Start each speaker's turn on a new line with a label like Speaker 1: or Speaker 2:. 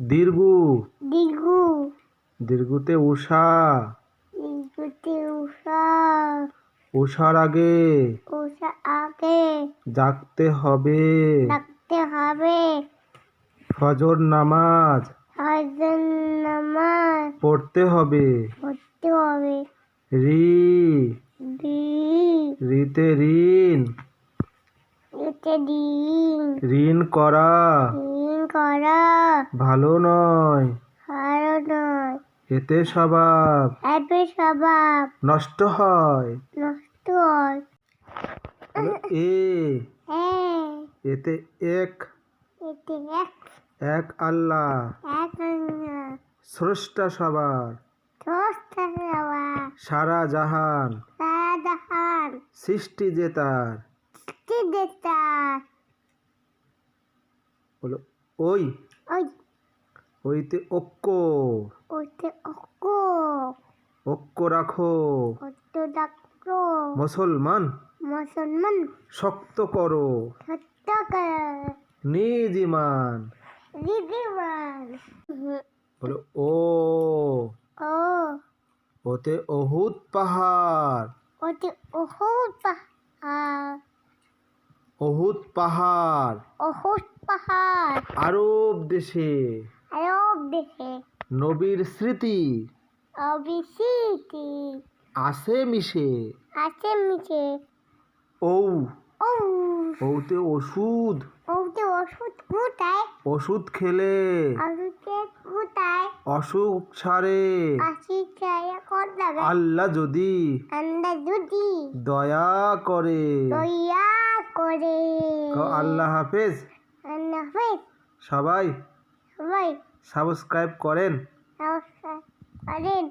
Speaker 1: দীর্ঘু।
Speaker 2: দিগু
Speaker 1: দীর্ঘতে উষা।
Speaker 2: দিগুতে উষা।
Speaker 1: উষার আগে।
Speaker 2: উষা আগে।
Speaker 1: জাগতে হবে।
Speaker 2: রাখতে হবে।
Speaker 1: ফজর নামাজ।
Speaker 2: হজন নামাজ।
Speaker 1: পড়তে হবে।
Speaker 2: পড়তে হবে।
Speaker 1: রি।
Speaker 2: দি
Speaker 1: রিতে ঋণ। ঋণ। করা।
Speaker 2: করা।
Speaker 1: ভালো নয়।
Speaker 2: ভালো নয়।
Speaker 1: এতে স্বভাব।
Speaker 2: এতে স্বভাব।
Speaker 1: নষ্ট হয়।
Speaker 2: নষ্ট হয়।
Speaker 1: এ
Speaker 2: হ্যাঁ
Speaker 1: এতে এক।
Speaker 2: এতে এক।
Speaker 1: এক আল্লাহ।
Speaker 2: এক আন্না
Speaker 1: স্রষ্টা সবার।
Speaker 2: দশটা দেওয়া
Speaker 1: সারা জাহান।
Speaker 2: সাদাহান
Speaker 1: সৃষ্টি যে তার।
Speaker 2: দেতা
Speaker 1: হলো ওই।
Speaker 2: ওই।
Speaker 1: ওইতে ঐক্য
Speaker 2: ওইতে অক্ক
Speaker 1: ঐক্য রাখো।
Speaker 2: অত ডাক্তো
Speaker 1: মুসলমান?
Speaker 2: মুসলমান।
Speaker 1: শক্ত করো।
Speaker 2: সত্য করে।
Speaker 1: নিজ ইমান
Speaker 2: দিদিমান
Speaker 1: হলো ও।
Speaker 2: ও।
Speaker 1: ওতে অহুত পাহাড়।
Speaker 2: ওতে অহুত পাহাড়।
Speaker 1: অহুত পাহাড়।
Speaker 2: অহুত পাহাড়।
Speaker 1: আরব দেশে।
Speaker 2: আরব দেশে।
Speaker 1: নবীর স্মৃতি।
Speaker 2: অবিসিটি
Speaker 1: আছে মিশে।
Speaker 2: আছে ও
Speaker 1: ঔতে ওষুধ।
Speaker 2: ওতে ওষুধ কোথায়
Speaker 1: ওষুধ খেলে।
Speaker 2: কোথায়
Speaker 1: অসুখ ছাড়ে।
Speaker 2: চায়া কর
Speaker 1: আল্লাহ যদি
Speaker 2: আমরা যদি
Speaker 1: দয়া করে।
Speaker 2: দয়া করে।
Speaker 1: আল্লাহ হাফেজ।
Speaker 2: আল্লাহ হাফেজ
Speaker 1: সবাই
Speaker 2: সবাই।
Speaker 1: সাবস্ক্রাইব করেন।
Speaker 2: সাবস্ক্রাইব করেন।